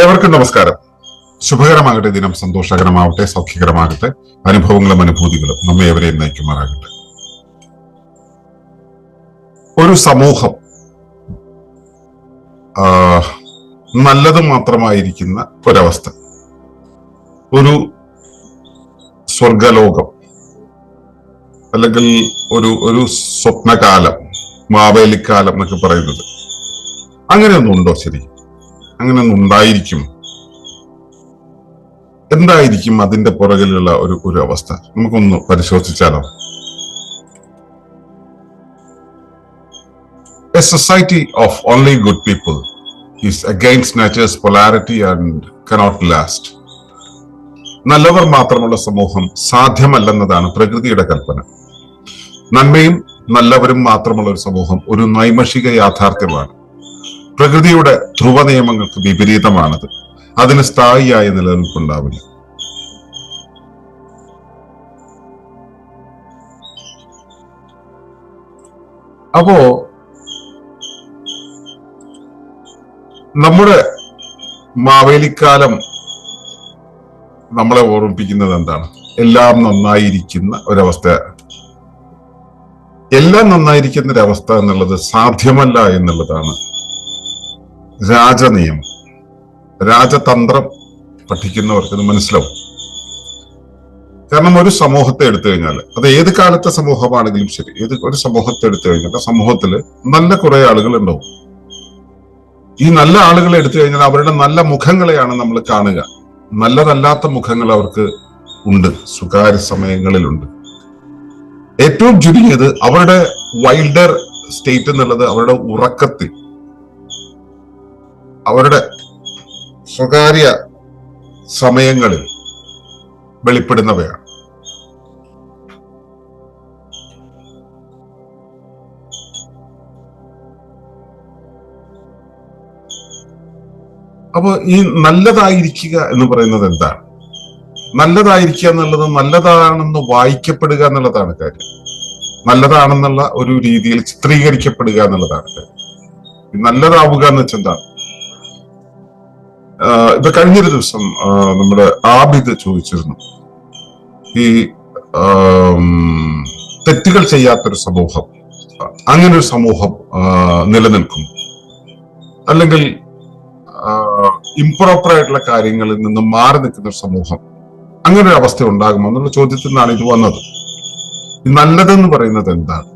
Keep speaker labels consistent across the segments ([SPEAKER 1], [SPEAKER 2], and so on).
[SPEAKER 1] ഏവർക്കും നമസ്കാരം. ശുഭകരമാകട്ടെ ദിനം സന്തോഷകരമാവട്ടെ സൗഖ്യകരമാകട്ടെ അനുഭവങ്ങളും അനുഭൂതികളും നമ്മെ എവരെയും നയിക്കുമാറാകട്ടെ. ഒരു സമൂഹം നല്ലത് മാത്രമായിരിക്കുന്ന ഒരവസ്ഥ. ഒരു സ്വർഗലോകം അല്ലെങ്കിൽ ഒരു ഒരു സ്വപ്നകാലം മാവേലിക്കാലം എന്നൊക്കെ പറയുന്നത്. അങ്ങനെയൊന്നും ഉണ്ടോ ശരി അങ്ങനെയൊന്നും ഉണ്ടായിരിക്കും. എന്തായിരിക്കും അതിന്റെ പുറകിലുള്ള ഒരു ഒരു അവസ്ഥ? നമുക്കൊന്ന് പരിശോധിച്ചാലോ? A society of only good people is against nature's polarity and cannot last നല്ലവർ മാത്രമുള്ള സമൂഹം സാധ്യമല്ലെന്നതാണ് പ്രകൃതിയുടെ കൽപ്പന. നന്മയും നല്ലവരും മാത്രമുള്ള ഒരു സമൂഹം ഒരു നൈമഷിക യാഥാർത്ഥ്യമാണ്. പ്രകൃതിയുടെ ധ്രുവ നിയമങ്ങൾക്ക് വിപരീതമാണത്. അതിന് സ്ഥായിയായ നിലനിൽപ്പുണ്ടാവില്ല. അപ്പോ നമ്മുടെ മാവേലിക്കാലം നമ്മളെ ഓർമ്മിപ്പിക്കുന്നത് എന്താണ്? എല്ലാം നന്നായിരിക്കുന്ന ഒരവസ്ഥ. എല്ലാം നന്നായിരിക്കുന്ന ഒരവസ്ഥ എന്നുള്ളത് സാധ്യമല്ല എന്നുള്ളതാണ്. രാജനിയമം. രാജതന്ത്രം പഠിക്കുന്നവർക്ക് ഇത് മനസ്സിലാവും. കാരണം ഒരു സമൂഹത്തെ എടുത്തു കഴിഞ്ഞാൽ അത് ഏത് കാലത്തെ സമൂഹമാണെങ്കിലും ശരി ഏത് ഒരു സമൂഹത്തെ എടുത്തു കഴിഞ്ഞാൽ ആ സമൂഹത്തിൽ നല്ല കുറെ ആളുകൾ ഉണ്ടാവും. ഈ നല്ല ആളുകളെ എടുത്തു കഴിഞ്ഞാൽ അവരുടെ നല്ല മുഖങ്ങളെയാണ് നമ്മൾ കാണുക. നല്ലതല്ലാത്ത മുഖങ്ങൾ അവർക്ക് ഉണ്ട് സ്വകാര്യ സമയങ്ങളിലുണ്ട്. ഏറ്റവും ചുരുങ്ങിയത് അവരുടെ വൈൽഡർ സ്റ്റേറ്റ് എന്നുള്ളത് അവരുടെ ഉറക്കത്തിൽ. അവരുടെ സ്വകാര്യ സമയങ്ങളിൽ വെളിപ്പെടുന്നവയാണ്. അപ്പൊ ഈ നല്ലതായിരിക്കുക എന്ന് പറയുന്നത് എന്താണ്? നല്ലതായിരിക്കുക എന്നുള്ളത് നല്ലതാണെന്ന് വായിക്കപ്പെടുക എന്നുള്ളതാണ് കാര്യം. നല്ലതാണെന്നുള്ള ഒരു രീതിയിൽ ചിത്രീകരിക്കപ്പെടുക എന്നുള്ളതാണ് കാര്യം. നല്ലതാവുക എന്ന് വെച്ചാൽ എന്താണ്? ഇപ്പൊ കഴിഞ്ഞൊരു ദിവസം നമ്മുടെ ആബിദ് ചോദിച്ചിരുന്നു. ഈ തെറ്റുകൾ ചെയ്യാത്തൊരു സമൂഹം അങ്ങനെ ഒരു സമൂഹം നിലനിൽക്കും. അല്ലെങ്കിൽ ഇംപ്രോപ്പർ ആയിട്ടുള്ള കാര്യങ്ങളിൽ നിന്ന് മാറി നിൽക്കുന്ന ഒരു സമൂഹം അങ്ങനെ ഒരു അവസ്ഥ ഉണ്ടാകുമോ എന്നുള്ള ചോദ്യത്തിൽ നിന്നാണ് ഇത് വന്നത്. നല്ലതെന്ന് പറയുന്നത് എന്താണ്?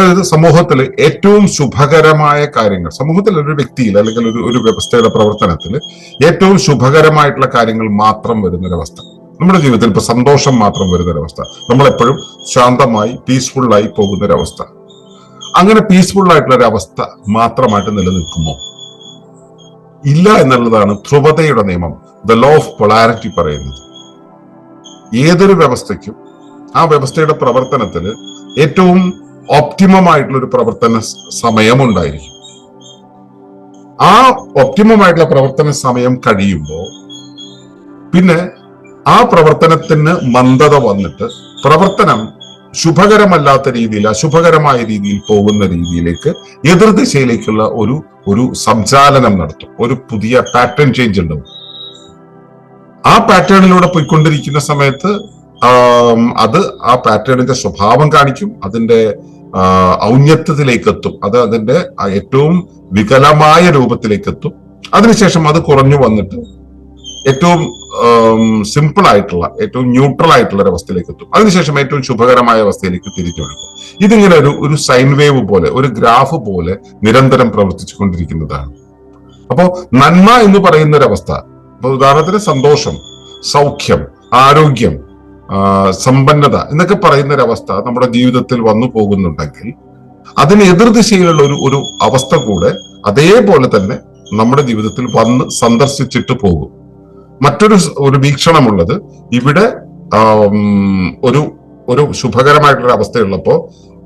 [SPEAKER 1] അതായത് സമൂഹത്തിൽ ഏറ്റവും ശുഭകരമായ കാര്യങ്ങൾ സമൂഹത്തിൽ ഒരു വ്യക്തിയിൽ അല്ലെങ്കിൽ ഒരു ഒരു വ്യവസ്ഥയുടെ പ്രവർത്തനത്തിൽ ഏറ്റവും ശുഭകരമായിട്ടുള്ള കാര്യങ്ങൾ മാത്രം വരുന്നൊരവസ്ഥ. നമ്മുടെ ജീവിതത്തിൽ ഇപ്പൊ സന്തോഷം മാത്രം വരുന്നൊരവസ്ഥ. നമ്മളെപ്പോഴും ശാന്തമായി പീസ്ഫുള്ളായി പോകുന്നൊരവസ്ഥ. അങ്ങനെ പീസ്ഫുൾ ആയിട്ടുള്ള ഒരു അവസ്ഥ മാത്രമായിട്ട് നിലനിൽക്കുമോ? ഇല്ല എന്നുള്ളതാണ് ധ്രുവതയുടെ നിയമം ദ ലോ ഓഫ് പൊളാരിറ്റി പറയുന്നത്. ഏതൊരു വ്യവസ്ഥയ്ക്കും ആ വ്യവസ്ഥയുടെ പ്രവർത്തനത്തിൽ ഏറ്റവും ഒപ്റ്റിമം ആയിട്ടുള്ള ഒരു പ്രവർത്തന സമയം സമയമുണ്ടായിരിക്കും. ആ ഒപ്റ്റിമം ആയിട്ടുള്ള പ്രവർത്തന സമയം കഴിയുമ്പോൾ പിന്നെ ആ പ്രവർത്തനത്തിന് മന്ദത വന്നിട്ട് പ്രവർത്തനം ശുഭകരമല്ലാത്ത രീതിയിൽ അശുഭകരമായ രീതിയിൽ പോകുന്ന രീതിയിലേക്ക് എതിർദിശയിലേക്കുള്ള ഒരു ഒരു സംചാലനം നടത്തും. ഒരു പുതിയ പാറ്റേൺ ചേഞ്ച് ഉണ്ടാവും. ആ പാറ്റേണിലൂടെ പോയിക്കൊണ്ടിരിക്കുന്ന സമയത്ത് അത് ആ പാറ്റേണിന്റെ സ്വഭാവം കാണിക്കും അതിന്റെ ഔന്നത്യത്തിലേക്ക് എത്തും അത് അതിന്റെ ഏറ്റവും വികലമായ രൂപത്തിലേക്ക് എത്തും അതിനുശേഷം അത് കുറഞ്ഞു വന്നിട്ട് ഏറ്റവും സിമ്പിൾ ആയിട്ടുള്ള ഏറ്റവും ന്യൂട്രൽ ആയിട്ടുള്ള ഒരു അവസ്ഥയിലേക്ക് എത്തും അതിനുശേഷം ഏറ്റവും ശുഭകരമായ അവസ്ഥയിലേക്ക് തിരിച്ചു വരും. ഇതിങ്ങനെ ഒരു ഒരു സൈൻ വേവ് പോലെ ഒരു ഗ്രാഫ് പോലെ നിരന്തരം പ്രവർത്തിച്ചു കൊണ്ടിരിക്കുന്നതാണ് അപ്പോ നന്മ എന്ന് പറയുന്ന ഒരു അവസ്ഥ ഉദാഹരണത്തിന് സന്തോഷം സൗഖ്യം ആരോഗ്യം സമ്പന്നത എന്നൊക്കെ പറയുന്ന ഒരു അവസ്ഥ നമ്മുടെ ജീവിതത്തിൽ വന്നു പോകുന്നുണ്ടെങ്കിൽ അതിന് എതിർദിശയിലുള്ള ഒരു ഒരു അവസ്ഥ കൂടെ അതേപോലെ തന്നെ നമ്മുടെ ജീവിതത്തിൽ വന്ന് സന്ദർശിച്ചിട്ട് പോകും. മറ്റൊരു ഒരു വീക്ഷണമുള്ളത് ഇവിടെ ഒരു ഒരു ശുഭകരമായിട്ടുള്ള അവസ്ഥയുള്ളപ്പോ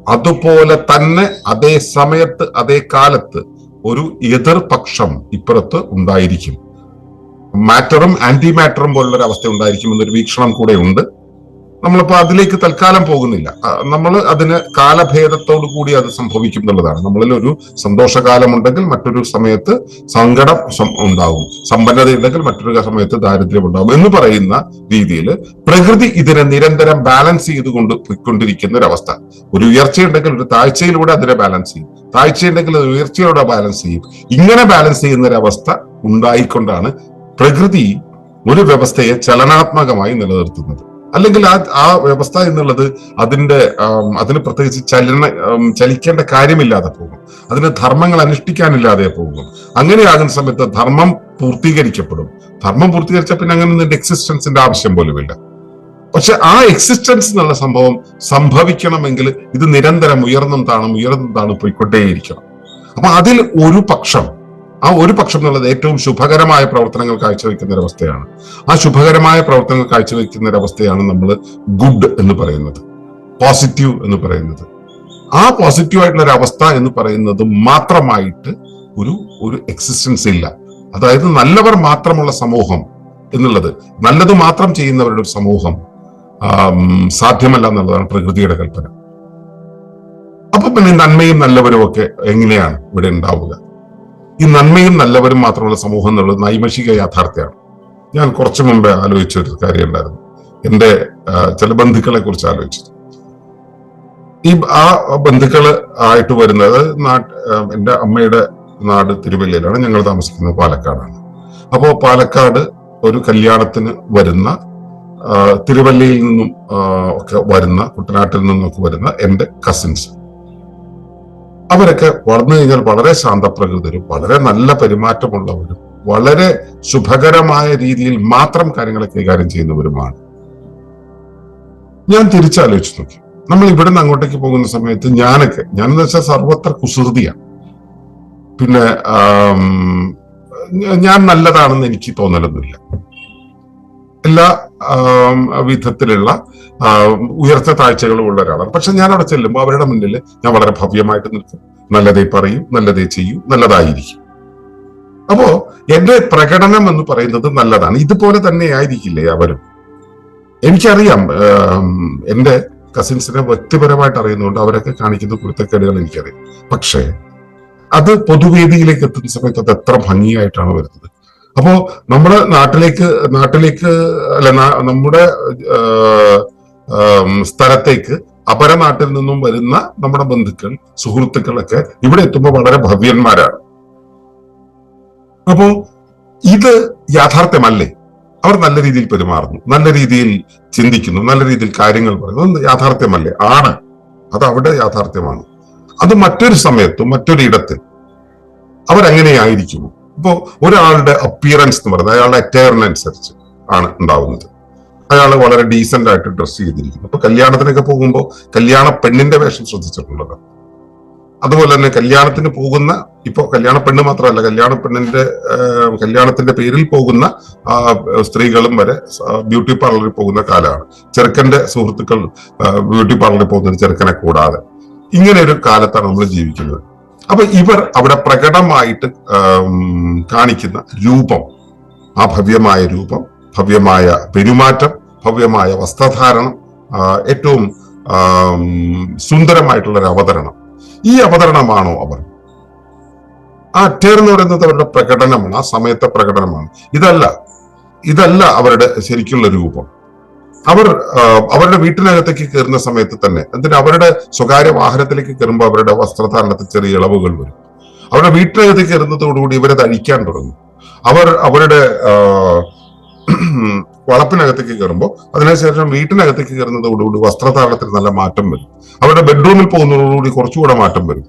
[SPEAKER 1] അതുപോലെ തന്നെ അതേ സമയത്ത് അതേ കാലത്ത് ഒരു എതിർപക്ഷം ഇപ്പുറത്ത് ഉണ്ടായിരിക്കും. മാറ്ററും ആന്റി മാറ്ററും പോലുള്ള ഒരു അവസ്ഥ ഉണ്ടായിരിക്കും എന്നൊരു വീക്ഷണം കൂടെ ഉണ്ട്. നമ്മളിപ്പോ അതിലേക്ക് തൽക്കാലം പോകുന്നില്ല. നമ്മൾ അതിന് കാലഭേദത്തോടു കൂടി അത് സംഭവിക്കും എന്നുള്ളതാണ്. നമ്മളിൽ ഒരു സന്തോഷകാലം ഉണ്ടെങ്കിൽ മറ്റൊരു സമയത്ത് സങ്കടം ഉണ്ടാകും സമ്പന്നത ഉണ്ടെങ്കിൽ മറ്റൊരു സമയത്ത് ദാരിദ്ര്യം ഉണ്ടാകും എന്ന് പറയുന്ന രീതിയിൽ പ്രകൃതി ഇതിനെ നിരന്തരം ബാലൻസ് ചെയ്തുകൊണ്ട് പോയിക്കൊണ്ടിരിക്കുന്ന ഒരു അവസ്ഥ ഒരു ഉയർച്ചയുണ്ടെങ്കിൽ ഒരു താഴ്ചയിലൂടെ അതിനെ ബാലൻസ് ചെയ്യും. താഴ്ചയുണ്ടെങ്കിൽ അത് ഉയർച്ചയോടെ ബാലൻസ് ചെയ്യും. ഇങ്ങനെ ബാലൻസ് ചെയ്യുന്ന ഒരു അവസ്ഥ ഉണ്ടായിക്കൊണ്ടാണ് പ്രകൃതി ഒരു വ്യവസ്ഥയെ ചലനാത്മകമായി നിലനിർത്തുന്നത്. അല്ലെങ്കിൽ ആ ആ വ്യവസ്ഥ എന്നുള്ളത് അതിന്റെ അതിന് പ്രത്യേകിച്ച് ചലന ചലിക്കേണ്ട കാര്യമില്ലാതെ പോകും. അതിന് ധർമ്മങ്ങൾ അനുഷ്ഠിക്കാനില്ലാതെ പോകും. അങ്ങനെയാകുന്ന സമയത്ത് ധർമ്മം പൂർത്തീകരിക്കപ്പെടും. ധർമ്മം പൂർത്തീകരിച്ച പിന്നെ അങ്ങനെ നിന്റെ എക്സിസ്റ്റൻസിന്റെ ആവശ്യം പോലുമില്ല പക്ഷെ ആ എക്സിസ്റ്റൻസ് എന്നുള്ള സംഭവം സംഭവിക്കണമെങ്കിൽ ഇത് നിരന്തരം ഉയർന്നും താണും ഉയർന്നും താണും പോയിക്കൊണ്ടേയിരിക്കണം. അപ്പൊ അതിൽ ഒരു പക്ഷം ആ ഒരു പക്ഷം എന്നുള്ളത് ഏറ്റവും ശുഭകരമായ പ്രവർത്തനങ്ങൾ കാഴ്ചവെക്കുന്ന ഒരവസ്ഥയാണ്. ആ ശുഭകരമായ പ്രവർത്തനങ്ങൾ കാഴ്ചവെക്കുന്ന ഒരവസ്ഥയാണ് നമ്മൾ ഗുഡ് എന്ന് പറയുന്നത്. പോസിറ്റീവ് എന്ന് പറയുന്നത്. ആ പോസിറ്റീവ് ആയിട്ടുള്ള ഒരു അവസ്ഥ എന്ന് പറയുന്നത് മാത്രമായിട്ട് ഒരു ഒരു എക്സിസ്റ്റൻസ് ഇല്ല. അതായത് നല്ലവർ മാത്രമുള്ള സമൂഹം എന്നുള്ളത്. നല്ലത് മാത്രം ചെയ്യുന്നവരുടെ ഒരു സമൂഹം സാധ്യമല്ല എന്നുള്ളതാണ് പ്രകൃതിയുടെ കൽപ്പന. അപ്പൊ പിന്നെ നന്മയും നല്ലവരും ഒക്കെ എങ്ങനെയാണ് ഇവിടെ ഉണ്ടാവുക? ഈ നന്മയും നല്ലവരും മാത്രമുള്ള സമൂഹം എന്നുള്ളത് നൈമഷിക യാഥാർത്ഥ്യമാണ്. ഞാൻ കുറച്ചു മുമ്പേ ആലോചിച്ച ഒരു കാര്യം ഉണ്ടായിരുന്നു. എന്റെ ചില ബന്ധുക്കളെ കുറിച്ച് ആലോചിച്ചത് ഈ ആ ബന്ധുക്കൾ ആയിട്ട് വരുന്നത് നാട്ട് എന്റെ അമ്മയുടെ നാട് തിരുവല്ലയിലാണ്. ഞങ്ങൾ താമസിക്കുന്നത് പാലക്കാടാണ്. അപ്പോൾ പാലക്കാട് ഒരു കല്യാണത്തിന് വരുന്ന തിരുവല്ലയിൽ നിന്നും ഒക്കെ വരുന്ന കുട്ടനാട്ടിൽ നിന്നൊക്കെ വരുന്ന എന്റെ കസിൻസ് അവരൊക്കെ വളർന്നു കഴിഞ്ഞാൽ വളരെ ശാന്തപ്രകൃതരും വളരെ നല്ല പെരുമാറ്റമുള്ളവരും വളരെ ശുഭകരമായ രീതിയിൽ മാത്രം കാര്യങ്ങളെ കൈകാര്യം ചെയ്യുന്നവരുമാണ്. ഞാൻ തിരിച്ചാലോചിച്ച് നോക്കി. നമ്മൾ ഇവിടെ നിന്ന് അങ്ങോട്ടേക്ക് പോകുന്ന സമയത്ത് ഞാനൊക്കെ ഞാനെന്ന് വെച്ചാൽ സർവത്ര കുസൃതിയാണ്. പിന്നെ ഞാൻ നല്ലതാണെന്ന് എനിക്ക് തോന്നലൊന്നുമില്ല. എല്ലാ വിധത്തിലുള്ള ഉയർച്ച താഴ്ചകളും ഉള്ള ഒരാളാണ്. പക്ഷെ ഞാൻ അവിടെ ചെല്ലുമ്പോൾ അവരുടെ മുന്നിൽ ഞാൻ വളരെ ഭവ്യമായിട്ട് നിൽക്കും. നല്ലതേ പറയും നല്ലതേ ചെയ്യൂ നല്ലതായിരിക്കും. അപ്പോ എന്റെ പ്രകടനം എന്ന് പറയുന്നത് നല്ലതാണ്. ഇതുപോലെ തന്നെ ആയിരിക്കില്ലേ അവരും? എനിക്കറിയാം എന്റെ കസിൻസിനെ വ്യക്തിപരമായിട്ട് അറിയുന്നതുകൊണ്ട് അവരൊക്കെ കാണിക്കുന്ന കുരുത്തക്കേടുകൾ എനിക്കറിയാം. പക്ഷേ അത് പൊതുവേദിയിലേക്ക് എത്തുന്ന സമയത്ത് അത് എത്ര ഭംഗിയായിട്ടാണ് വരുന്നത്. അപ്പോ നമ്മുടെ നാട്ടിലേക്ക് നാട്ടിലേക്ക് അല്ല നമ്മുടെ സ്ഥലത്തേക്ക് അപര നാട്ടിൽ നിന്നും വരുന്ന നമ്മുടെ ബന്ധുക്കൾ സുഹൃത്തുക്കളൊക്കെ ഇവിടെ എത്തുമ്പോൾ വളരെ ഭവ്യന്മാരാണ്. അപ്പോ ഇത് യാഥാർത്ഥ്യമല്ലേ? അവർ നല്ല രീതിയിൽ പെരുമാറുന്നു നല്ല രീതിയിൽ ചിന്തിക്കുന്നു നല്ല രീതിയിൽ കാര്യങ്ങൾ പറയുന്നു. യാഥാർത്ഥ്യമല്ലേ? ആണ്. അത് അവിടെ യാഥാർത്ഥ്യമാണ്. അത് മറ്റൊരു സമയത്തും മറ്റൊരു ഇടത്തിൽ അവരങ്ങനെയായിരിക്കുമോ? ഇപ്പോ ഒരാളുടെ അപ്പിയറൻസ് എന്ന് പറയുന്നത് അയാളുടെ അറ്റയറിനനുസരിച്ച് ആണ് ഉണ്ടാവുന്നത്. അയാൾ വളരെ ഡീസെന്റ് ആയിട്ട് ഡ്രസ് ചെയ്തിരിക്കുന്നു. അപ്പൊ കല്യാണത്തിനൊക്കെ പോകുമ്പോൾ കല്യാണ പെണ്ണിന്റെ വേഷം ശ്രദ്ധിച്ചിട്ടുള്ളത് അതുപോലെ തന്നെ കല്യാണത്തിന് പോകുന്ന ഇപ്പൊ കല്യാണ പെണ്ണ് മാത്രമല്ല കല്യാണ പെണ്ണിന്റെ കല്യാണത്തിന്റെ പേരിൽ പോകുന്ന സ്ത്രീകളും വരെ ബ്യൂട്ടി പാർലറിൽ പോകുന്ന കാലമാണ്. ചെറുക്കന്റെ സുഹൃത്തുക്കൾ ബ്യൂട്ടി പാർലറിൽ പോകുന്ന ചെറുക്കനെ കൂടാതെ. ഇങ്ങനെ ഒരു കാലത്താണ് നമ്മൾ ജീവിക്കുന്നത്. അപ്പൊ ഇവർ അവിടെ പ്രകടമായിട്ട് കാണിക്കുന്ന രൂപം ആ ഭവ്യമായ രൂപം ഭവ്യമായ പെരുമാറ്റം ഭവ്യമായ വസ്ത്രധാരണം ഏറ്റവും സുന്ദരമായിട്ടുള്ള ഒരു അവതരണം. ഈ അവതരണമാണോ അവർ? ആ എന്ന് പറയുന്നത് അവരുടെ പ്രകടനമാണ് ആ സമയത്തെ പ്രകടനമാണ്. ഇതല്ല ഇതല്ല അവരുടെ ശരിക്കുള്ള രൂപം. അവർ അവരുടെ വീട്ടിനകത്തേക്ക് കയറുന്ന സമയത്ത് തന്നെ എന്തിനാ അവരുടെ സ്വകാര്യ വാഹനത്തിലേക്ക് കയറുമ്പോൾ അവരുടെ വസ്ത്രധാരണത്തിൽ ചെറിയ ഇളവുകൾ വരും. അവരുടെ വീട്ടിനകത്തേക്ക് കയറുന്നതോടുകൂടി ഇവരെ അഴിക്കാൻ തുടങ്ങും. അവർ അവരുടെ വളപ്പിനകത്തേക്ക് കയറുമ്പോൾ അതിനുശേഷം വീട്ടിനകത്തേക്ക് കയറുന്നതോടുകൂടി വസ്ത്രധാരണത്തിൽ നല്ല മാറ്റം വരും. അവരുടെ ബെഡ്റൂമിൽ പോകുന്നതോടുകൂടി കുറച്ചുകൂടെ മാറ്റം വരും.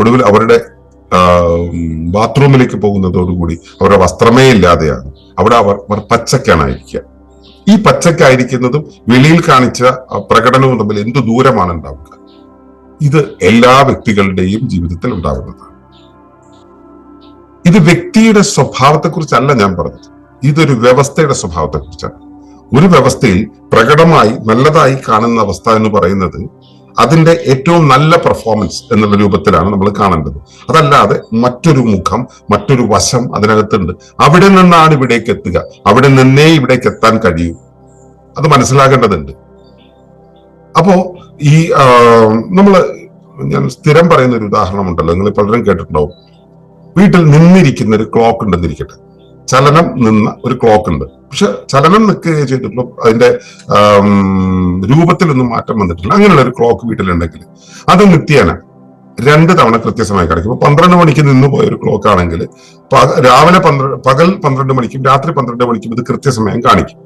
[SPEAKER 1] ഒടുവിൽ അവരുടെ ബാത്റൂമിലേക്ക് പോകുന്നതോടുകൂടി അവരുടെ വസ്ത്രമേ ഇല്ലാതെയാണ് അവിടെ അവർ അവർ പച്ചക്കാണായിരിക്കുക ഈ പച്ചക്കായിരിക്കുന്നതും വെളിയിൽ കാണിച്ച പ്രകടനവും തമ്മിൽ എന്ത് ദൂരമാണ് ഉണ്ടാവുക? ഇത് എല്ലാ വ്യക്തികളുടെയും ജീവിതത്തിൽ ഉണ്ടാകുന്നതാണ് ഇത് വ്യക്തിയുടെ സ്വഭാവത്തെക്കുറിച്ചല്ല ഞാൻ പറഞ്ഞത്. ഇതൊരു വ്യവസ്ഥയുടെ സ്വഭാവത്തെക്കുറിച്ചാണ്. ഒരു വ്യവസ്ഥയിൽ പ്രകടമായി നല്ലതായി കാണുന്ന അവസ്ഥ എന്ന് പറയുന്നത് അതിന്റെ ഏറ്റവും നല്ല പെർഫോമൻസ് എന്നുള്ള രൂപത്തിലാണ് നമ്മൾ കാണേണ്ടത്. അതല്ലാതെ മറ്റൊരു മുഖം മറ്റൊരു വശം അതിനകത്തുണ്ട്. അവിടെ നിന്നാണ് ഇവിടേക്ക് എത്തുക. അവിടെ നിന്നേ ഇവിടേക്ക് എത്താൻ കഴിയൂ. അത് മനസ്സിലാകേണ്ടതുണ്ട്. അപ്പോ ഈ നമ്മൾ ഞാൻ സ്ഥിരം പറയുന്ന ഒരു ഉദാഹരണം ഉണ്ടല്ലോ നിങ്ങൾ പലരും കേട്ടിട്ടുണ്ടാവും. വീട്ടിൽ നിന്നിരിക്കുന്ന ഒരു ക്ലോക്ക് ഉണ്ടെന്നിരിക്കട്ടെ. ചലനം നിന്ന ഒരു ക്ലോക്ക് ഉണ്ട്. പക്ഷെ ചലനം നിൽക്കുകയോ ചെയ്തപ്പോൾ അതിന്റെ രൂപത്തിലൊന്നും മാറ്റം വന്നിട്ടില്ല. അങ്ങനെയുള്ള ഒരു ക്ലോക്ക് വീട്ടിലുണ്ടെങ്കിൽ അത് നിത്യേന രണ്ട് തവണ കൃത്യസമയം കിടക്കും. ഇപ്പൊ പന്ത്രണ്ട് മണിക്ക് നിന്ന് പോയ ഒരു ക്ലോക്ക് ആണെങ്കിൽ രാവിലെ പന്ത്രണ്ട് പകൽ പന്ത്രണ്ട് മണിക്കും രാത്രി പന്ത്രണ്ട് മണിക്കും ഇത് കൃത്യസമയം കാണിക്കും.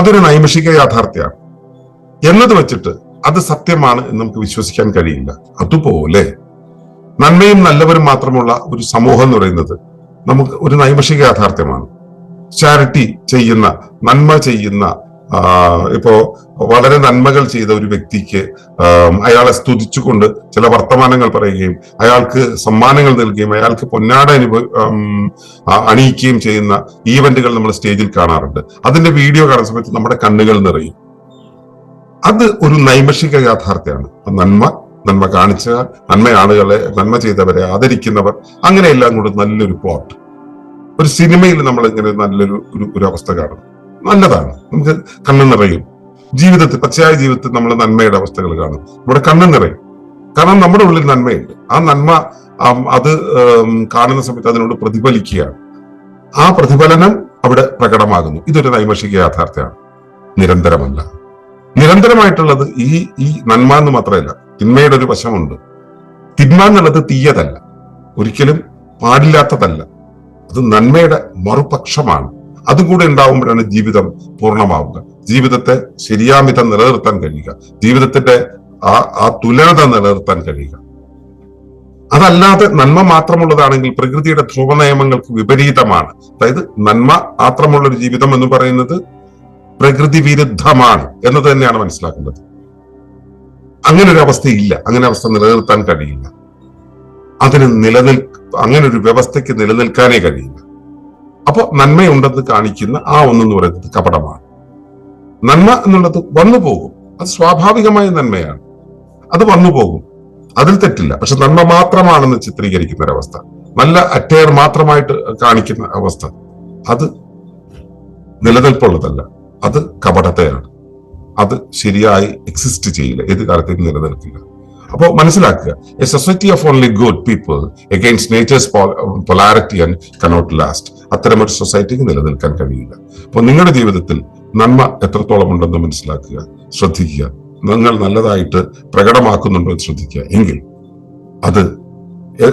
[SPEAKER 1] അതൊരു നൈമിഷിക യാഥാർത്ഥ്യമാണ്. എന്നത് വെച്ചിട്ട് അത് സത്യമാണ് എന്ന് നമുക്ക് വിശ്വസിക്കാൻ കഴിയില്ല. അതുപോലെ നന്മയും നല്ലവരും മാത്രമുള്ള ഒരു സമൂഹം എന്ന് പറയുന്നത് നമുക്ക് ഒരു നൈമിഷിക യാഥാർത്ഥ്യമാണ്. ചാരിറ്റി ചെയ്യുന്ന നന്മ ചെയ്യുന്ന ഇപ്പോ വളരെ നന്മകൾ ചെയ്ത ഒരു വ്യക്തിക്ക് അയാളെ സ്തുതിച്ചുകൊണ്ട് ചില വർത്തമാനങ്ങൾ പറയുകയും അയാൾക്ക് സമ്മാനങ്ങൾ നൽകുകയും അയാൾക്ക് പൊന്നാട അനുഭവ അണിയിക്കുകയും ചെയ്യുന്ന ഈവന്റുകൾ നമ്മൾ സ്റ്റേജിൽ കാണാറുണ്ട്. അതിന്റെ വീഡിയോ കാണുന്ന സമയത്ത് നമ്മുടെ കണ്ണുകൾ നിറയും. അത് ഒരു നൈമഷിക യാഥാർത്ഥ്യമാണ്. നന്മ നന്മ കാണിച്ച നന്മ ആളുകളെ നന്മ ചെയ്തവരെ ആദരിക്കുന്നവർ അങ്ങനെയെല്ലാം കൂടെ നല്ലൊരു പ്ലോട്ട് ഒരു സിനിമയിൽ നമ്മൾ ഇങ്ങനെ നല്ലൊരു ഒരു ഒരു അവസ്ഥ കാണും നല്ലതാണ്. നമുക്ക് കണ്ണു നിറയും. ജീവിതത്തിൽ പച്ചയായ ജീവിതത്തിൽ നമ്മൾ നന്മയുടെ അവസ്ഥകൾ കാണും. നമ്മുടെ കണ്ണു നിറയും. കാരണം നമ്മുടെ ഉള്ളിൽ നന്മയുണ്ട്. ആ നന്മ അത് കാണുന്ന സമയത്ത് അതിനോട് പ്രതിഫലിക്കുകയാണ്. ആ പ്രതിഫലനം അവിടെ പ്രകടമാകുന്നു. ഇതൊരു നൈമഷിക യാഥാർത്ഥ്യമാണ്. നിരന്തരമല്ല. നിരന്തരമായിട്ടുള്ളത് ഈ ഈ നന്മ എന്ന് മാത്രമല്ല തിന്മയുടെ ഒരു വശമുണ്ട്. തിന്മ എന്നുള്ളത് തീയതല്ല. ഒരിക്കലും പാടില്ലാത്തതല്ല. അത് നന്മയുടെ മറുപക്ഷമാണ്. അതും കൂടെ ഉണ്ടാവുമ്പോഴാണ് ജീവിതം പൂർണമാവുക. ജീവിതത്തെ ശരിയാമിതം നിലനിർത്താൻ കഴിയുക. ജീവിതത്തിന്റെ ആ ആ തുലനത നിലനിർത്താൻ കഴിയുക. അതല്ലാതെ നന്മ മാത്രമുള്ളതാണെങ്കിൽ പ്രകൃതിയുടെ ധ്രുവ നിയമങ്ങൾക്ക് വിപരീതമാണ്. അതായത് നന്മ മാത്രമുള്ള ഒരു ജീവിതം എന്ന് പറയുന്നത് പ്രകൃതി വിരുദ്ധമാണ് എന്നത് തന്നെയാണ് മനസ്സിലാക്കേണ്ടത്. അങ്ങനെ ഒരു അവസ്ഥയില്ല അങ്ങനെ അവസ്ഥ നിലനിർത്താൻ കഴിയില്ല. അതിന് നിലനിൽ അങ്ങനെ ഒരു വ്യവസ്ഥയ്ക്ക് നിലനിൽക്കാനേ കഴിയില്ല. അപ്പൊ നന്മയുണ്ടെന്ന് കാണിക്കുന്ന ആ ഒന്നെന്ന് പറയുന്നത് കപടമാണ്. നന്മ എന്നുള്ളത് വന്നു പോകും. അത് സ്വാഭാവികമായ നന്മയാണ്. അത് വന്നു പോകും. അതിൽ തെറ്റില്ല. പക്ഷെ നന്മ മാത്രമാണെന്ന് ചിത്രീകരിക്കുന്ന ഒരവസ്ഥ നല്ല അറ്റയർ മാത്രമായിട്ട് കാണിക്കുന്ന അവസ്ഥ. അത് നിലനിൽപ്പുള്ളതല്ല. അത് കപടതയാണ്. അത് ശരിയായി എക്സിസ്റ്റ് ചെയ്യില്ല. ഏത് കാലത്തേക്കും നിലനിൽക്കില്ല. അപ്പോൾ മനസ്സിലാക്കുക a society of only good people against nature's polarity and cannot last അത്തരമൊരു സൊസൈറ്റിക്ക് നിലനിൽക്കാൻ കഴിയില്ല. അപ്പോൾ നിങ്ങളുടെ ജീവിതത്തിൽ നന്മ എത്രത്തോളം ഉണ്ടെന്ന് മനസ്സിലാക്കുക ശ്രദ്ധിക്കുക. നിങ്ങൾ നല്ലതായിട്ട് പ്രകടമാക്കുന്നുണ്ടോ എന്ന് ശ്രദ്ധിക്കുക. എങ്കിൽ അത്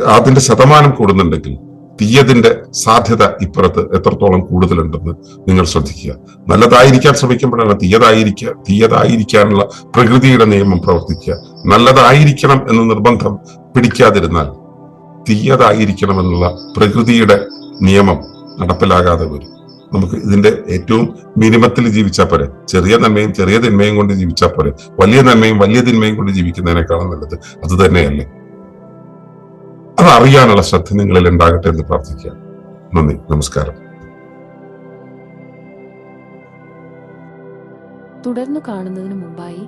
[SPEAKER 1] അതിന്റെ ശതമാനം കൂടുന്നുണ്ടെങ്കിൽ തീയതിന്റെ സാധ്യത ഇപ്പുറത്ത് എത്രത്തോളം കൂടുതലുണ്ടെന്ന് നിങ്ങൾ ശ്രദ്ധിക്കുക. നല്ലതായിരിക്കാൻ ശ്രമിക്കുമ്പോഴാണ് തീയതായിരിക്കുക തീയതായിരിക്കാനുള്ള പ്രകൃതിയുടെ നിയമം പ്രവർത്തിക്കുക. നല്ലതായിരിക്കണം എന്ന നിർബന്ധം പിടിക്കാതിരുന്നാൽ തീയതായിരിക്കണം എന്നുള്ള പ്രകൃതിയുടെ നിയമം നടപ്പിലാകാതെ വരും. നമുക്ക് ഇതിന്റെ ഏറ്റവും മിനിമത്തിൽ ജീവിച്ചാൽ പോരെ. ചെറിയ നന്മയും ചെറിയ തിന്മയും കൊണ്ട് ജീവിച്ചാൽ പോരെ. വലിയ നന്മയും വലിയ തിന്മയും കൊണ്ട് ജീവിക്കുന്നതിനേക്കാളും നല്ലത് അത് തന്നെയല്ലേ? അത് അറിയാനുള്ള ശ്രദ്ധ നിങ്ങളിൽ ഉണ്ടാകട്ടെ എന്ന് പ്രാർത്ഥിക്കുക നന്ദി. നമസ്കാരം.
[SPEAKER 2] തുടർന്ന് കാണുന്നതിന് മുമ്പായി